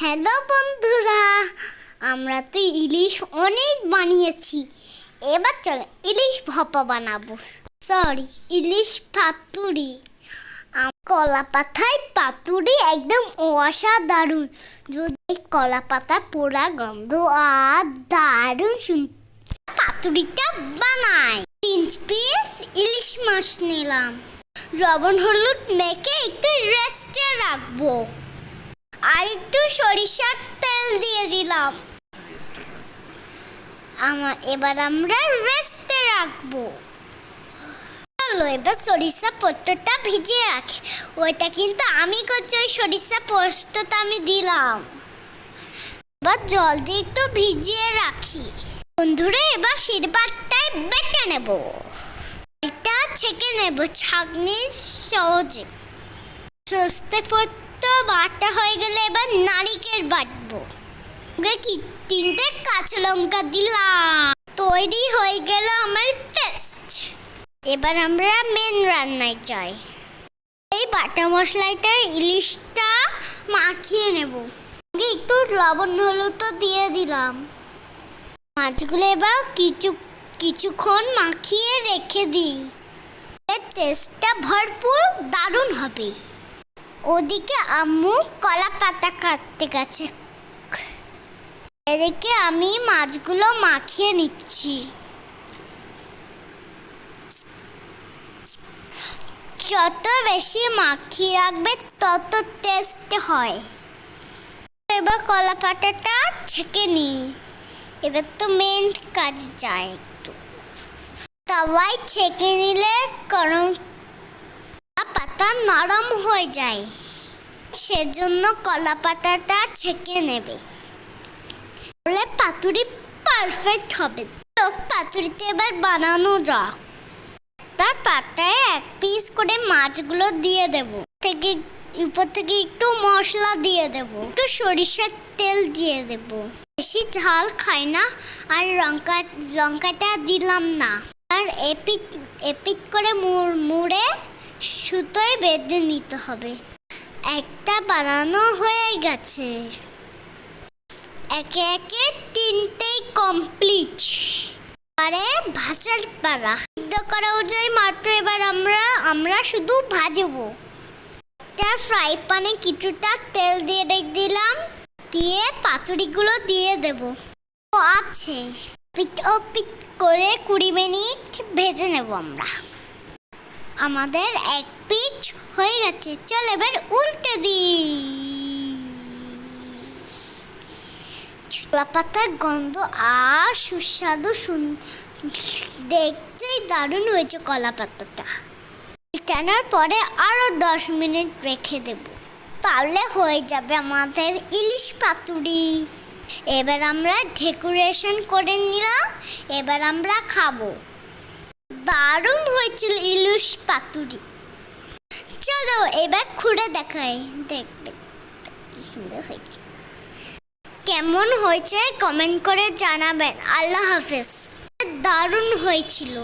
Hello বন্ধুরা, আমরা তো ইলিশ অনেক বানিয়েছি। এবার চলো ইলিশ ভাপা বানাবো। সরি ইলিশ পাতুরি। কলা পাতায় পাতুরি একদম অসাধারণ। যদি কলা পাতা পোড়া গন্ধ আর দারুণ শুন পাতুরিটা বানাই। তিন পিস ইলিশ মাছ নিলাম। লবণ, হলুদ মেখে একটু রেস্টে রাখব। একটু সরিষার তেল দিয়ে দিলাম। আমার এবার আমরা রেস্টে রাখব। চলো, এবার সরিষা পোস্তটা ভিজিয়ে রাখি। ওইটা কিন্তু আমি করছি, ওই সরিষা পোস্তটা আমি দিলাম। এবার জল দিয়ে একটু ভিজিয়ে রাখি। বন্ধুরা, এবার শিরপাটটায় বেটে নেব। এটা ছেঁকে নেব, ছাঁকনির সহজে। সস্তে পড়ত বাটা হয়ে গেলে এবার নারিকেল বাটবো। ওকে কি তিনটে কাঁচা লঙ্কা দিলাম। তৈরি হয়ে গেল আমার টেস্ট এবার আমরা মেন রান্নায় যাই। এই বাটা মশলাটা ইলিশটা মাখিয়ে নেব। একটু লবণ, হলুদ দিয়ে দিলাম। মাছগুলো এবার কিছু, কিছুক্ষণ মাখিয়ে রেখে দিই। এর টেস্টটা ভরপুর, দারুণ হবে। ওদিকে আম্মু কলা পাতা কাটতে গেছে। এদিকে আমি মাছগুলো মাখিয়ে নিচ্ছি। যত বেশি মাখিয়ে রাখবে, তত টেস্ট হয়। এবার কলা পাতাটা ছেঁকে নিই। এবার তো মেন কাজ যায় একটু। তাওয়াই ছেঁকে নিলে গরম পাতা নরম হয়ে যায়, সেজন্য কলা পাতাটা ছেঁকে নেবে। তাহলে পাতুরি পারফেক্ট হবে। তো পাতুরিতে এবার বানানো যাক। তার পাতায় এক পিস করে মাছগুলো দিয়ে দেব। থেকে উপর থেকে একটু মশলা দিয়ে দেব। একটু সরিষার তেল দিয়ে দেব। বেশি ঝাল খাই না, আর লঙ্কা, লঙ্কাটা দিলাম না। আর এপিট এপিট করে মুড়- মুড়ে সুতোয় বেঁধে নিতে হবে। একটা বানানো হয়ে গেছে। একে একে তিনটেই কমপ্লিট আরে ভাজার পাড়া সিদ্ধ করা যায় মাত্র, এবার আমরা আমরা শুধু ভাজবো। একটা ফ্রাই প্যানে কিছুটা তেল দিয়ে রেখে দিলাম, দিয়ে পাতুরিগুলো দিয়ে দেব। আছে। পিট, ও পিট করে কুড়ি মিনিট ভেজে নেব আমরা। আমাদের এক পিচ হয়ে গেছে। চল এবার উল্টে দিই। ছোলা পাতার গন্ধ আর সুস্বাদু শুন দেখতেই দারুণ হয়েছে কলা পাতাটা টানার পরে আরও দশ মিনিট রেখে দেব। তাহলে হয়ে যাবে আমাদের ইলিশ পাতুরি। এবার আমরা ডেকোরেশন করে নিলাম। এবার আমরা খাব। দারুণ হয়েছিল ইলুশ পাতুরি। চলো এবার খুঁড়ে দেখাই। দেখবে কি সুন্দর হয়েছে। কেমন হয়েছে কমেন্ট করে জানাবেন। আল্লাহ হাফেজ। দারুণ হয়েছিল।